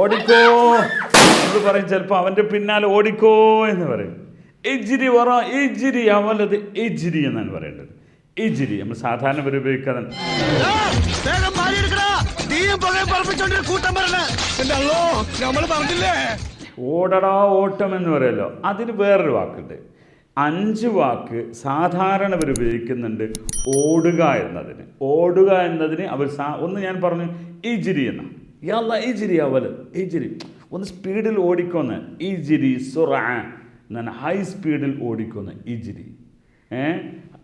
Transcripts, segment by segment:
ഓടിക്കോ എന്ന് പറയും ചിലപ്പോൾ അവന്റെ പിന്നാലെ ഓടിക്കോ എന്ന് പറയും. ഇജിരി വറ ഇജിരി അവലത് ഇജിരി എന്നാണ് പറയേണ്ടത്. ഇജിരി നമ്മൾ സാധാരണ പേര് ഉപയോഗിക്കാതെ ഓടടാ ഓട്ടം എന്ന് പറയല്ലോ. അതിന് വേറൊരു വാക്കുണ്ട്. അഞ്ച് വാക്ക് സാധാരണ അവർ ഉപയോഗിക്കുന്നുണ്ട് ഓടുക എന്നതിന്. ഓടുക എന്നതിന് അവർ സാ ഒന്ന് ഞാൻ പറഞ്ഞു ഇജിരി എന്ന യല്ല ഇജിരി അവൽ ഇജിരി ഒന്ന് സ്പീഡിൽ ഓടിക്കൊന്ന്. ഈജിരി സുറ. ഞാൻ ഹൈ സ്പീഡിൽ ഓടിക്കൊന്ന്. ഈജിരി ഏ?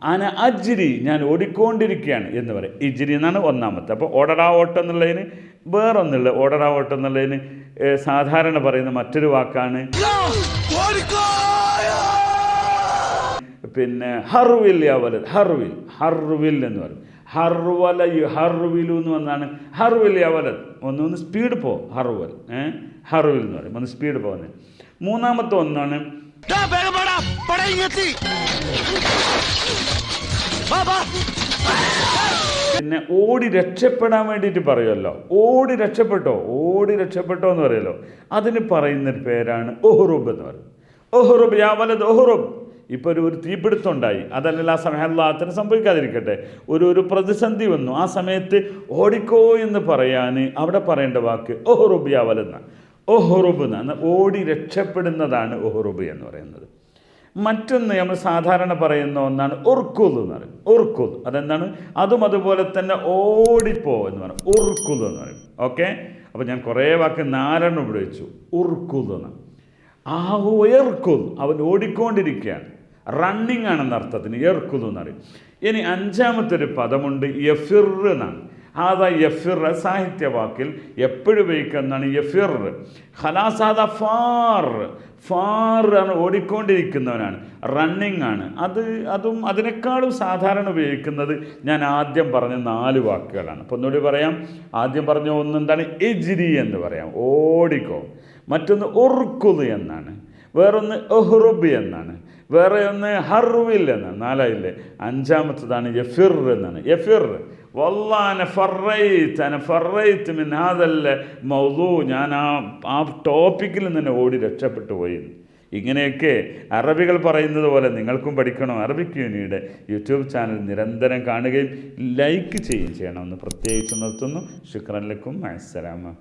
അന അജിരി ഞാൻ ഓടിക്കൊണ്ടിരിക്കുകയാണ് എന്ന് പറയും. ഇജിരി എന്നാണ് ഒന്നാമത്തെ. അപ്പോൾ ഓടടാ ഓട്ടം എന്നുള്ളതിന് വേറൊന്നുമില്ല. ഓടടാ ഓട്ടം എന്നുള്ളതിന് സാധാരണ പറയുന്ന മറ്റൊരു വാക്കാണ്. പിന്നെ ഹർവിൽ യാവലത് ഹർവിൽ ഹർവിൽ എന്ന് പറയും. ഹർവല ഹർവിലു എന്ന് വന്നാണ്. ഹർവിൽ യവലൻ ഒന്ന് ഒന്ന് സ്പീഡ് പോ ഹർവൽ. ഏഹ് ഹർവിൽ എന്ന് പറയും. ഒന്ന് സ്പീഡ് പോകുന്നത് മൂന്നാമത്തെ ഒന്നാണ്. പിന്നെ ഓടി രക്ഷപ്പെടാൻ വേണ്ടിയിട്ട് പറയുമല്ലോ ഓടി രക്ഷപ്പെട്ടോ? ഓടി രക്ഷപ്പെട്ടോ എന്ന് പറയുമല്ലോ അതിന് പറയുന്നൊരു പേരാണ് ഒഹ്റുബ് എന്ന് പറയും. ഒഹ്റുബ് യാവലത് ഒഹ്റുബ്. ഇപ്പോൾ ഒരു ഒരു തീപിടുത്തം ഉണ്ടായി. അതല്ലെങ്കിൽ ആ സമയം അല്ലാത്തിന് സംഭവിക്കാതിരിക്കട്ടെ. ഒരു ഒരു പ്രതിസന്ധി വന്നു. ആ സമയത്ത് ഓടിക്കോ എന്ന് പറയാൻ അവിടെ പറയേണ്ട വാക്ക് ഒഹ്റുബ് യാവലെന്ന ഒഹ്റുബ് എന്ന ഓടി രക്ഷപ്പെടുന്നതാണ് ഓഹ്റുബ് എന്ന് പറയുന്നത്. മറ്റൊന്ന് നമ്മൾ സാധാരണ പറയുന്ന ഒന്നാണ് ഉർക്കുൽ എന്ന് പറയും. ഉർക്കുൽ. അതെന്താണ്? അതും അതുപോലെ തന്നെ ഓടിപ്പോ എന്ന് പറയും. ഉർക്കുൽ എന്ന് പറയും. ഓക്കെ? അപ്പോൾ ഞാൻ കുറേ വാക്ക് നാലെണ്ണം ഉപയോഗിച്ചു. ഉർക്കുൽ എന്ന് ആ ഉയർക്കുൽ. അവൻ ഓടിക്കൊണ്ടിരിക്കുകയാണ്. റണ്ണിങ് ആണെന്ന അർത്ഥത്തിന് ഏർക്കുന്നു എന്നറിയും. ഇനി അഞ്ചാമത്തെ ഒരു പദമുണ്ട് യഫിർ എന്നാണ്. ഹാദ യഫിർ സാഹിത്യവാക്കിൽ എപ്പോഴും ഉപയോഗിക്കുന്നതാണ് യഫിർ ഹലാസാദ ഫാർ. ഫാർ ആണ് ഓടിക്കൊണ്ടിരിക്കുന്നവനാണ്. റണ്ണിങ് ആണ്. അത് അതും അതിനേക്കാളും സാധാരണ ഉപയോഗിക്കുന്നത് ഞാൻ ആദ്യം പറഞ്ഞ നാല് വാക്കുകളാണ്. അപ്പോൾ ഒന്നുകൂടി പറയാം. ആദ്യം പറഞ്ഞ ഒന്ന് എന്താണ് എജിരി എന്ന് പറയാം. ഓടിക്കോ. മറ്റൊന്ന് ഉർക്കുത് എന്നാണ്. വേറൊന്ന് ഒഹ്റുബ് എന്നാണ്. വേറെ ഒന്ന് ഹർവിൽ എന്നാണ് നാലായില്ലേ? അഞ്ചാമത്തതാണ് യഫിർ എന്നാണ്. യഫിർ വല്ലാന ഫറൈത്ത് അന ഫറൈത്ത് മിൻ മൗതു ഞാൻ ആ ആ ടോപ്പിക്കിൽ നിന്ന് ഓടി രക്ഷപ്പെട്ടു പോയി. ഇങ്ങനെയൊക്കെ അറബികൾ പറയുന്നത് പോലെ നിങ്ങൾക്കും പഠിക്കണം? അറബിക് യൂണിയുടെ യൂട്യൂബ് ചാനൽ നിരന്തരം കാണുകയും ലൈക്ക് ചെയ്യുകയും ചെയ്യണമെന്ന് പ്രത്യേകിച്ച് നിർത്തുന്നു. ശുക്രൻ ലക്കും. അസ്സലാമ